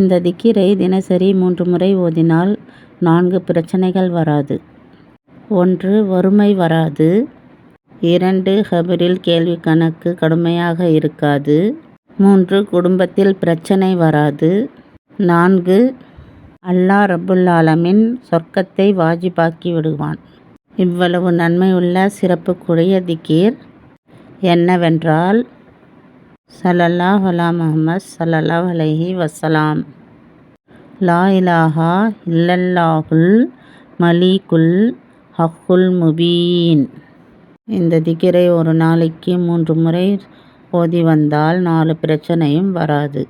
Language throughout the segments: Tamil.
இந்த திக்கிரை தினசரி மூன்று முறை ஓதினால் நான்கு பிரச்சனைகள் வராது. ஒன்று வறுமை வராது. இரண்டு ஹபரில் கேள்வி கணக்கு கடுமையாக இருக்காது. மூன்று குடும்பத்தில் பிரச்சனை வராது. நான்கு அல்லாஹ் ரப்புல் ஆலமின் சொர்க்கத்தை வாஜிபாக்கி விடுவான். இவ்வளவு நன்மையுள்ள சிறப்புக்குரிய திக்கீர் என்னவென்றால் சலல்லா அலா முஹம்மத் சலல்லா வலைஹி வசலாம் லா இலாஹா இல்லல்லாஹுல் மலீகுல் ஹக்குல் முபீன். இந்த திகிரை ஒரு நாளைக்கு மூன்று முறை ஓதி வந்தால் நாலு பிரச்சனையும் வராது.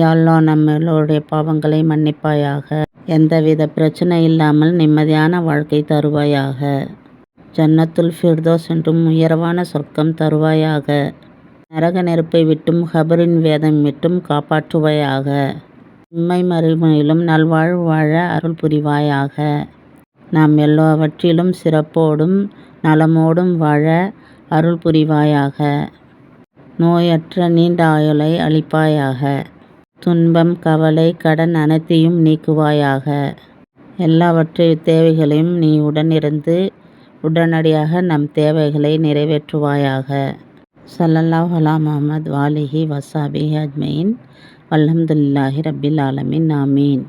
யாழ்லா நம்மளுடைய பாவங்களை மன்னிப்பாயாக. எந்தவித பிரச்சனை இல்லாமல் நிம்மதியான வாழ்க்கை தருவாயாக. ஜன்னத்துல் ஃபிர்தோஸ் என்றும் உயர்வான சொர்க்கம் தருவாயாக. நரக நெருப்பை விட்டும் கபரின் வேதம் விட்டும் காப்பாற்றுவாயாக. உண்மை மறுமையிலும் நல்வாழ்வு வாழ அருள் புரிவாயாக. நாம் எல்லாவற்றிலும் சிறப்போடும் நலமோடும் வாழ அருள் புரிவாயாக. நோயற்ற நீண்ட ஆயுளை அளிப்பாயாக. துன்பம் கவலை கடன் அனைத்தையும் நீக்குவாயாக. எல்லாவற்றை தேவைகளையும் நீ உடனிருந்து உடனடியாக நம் தேவைகளை நிறைவேற்றுவாயாக. சல்லல்லாஹ் அலா முகமது வாலிஹி வசாபி அஜ்மயின் வல்ஹம்துலில்லாஹி ரபில் ஆலமின். ஆமீன்.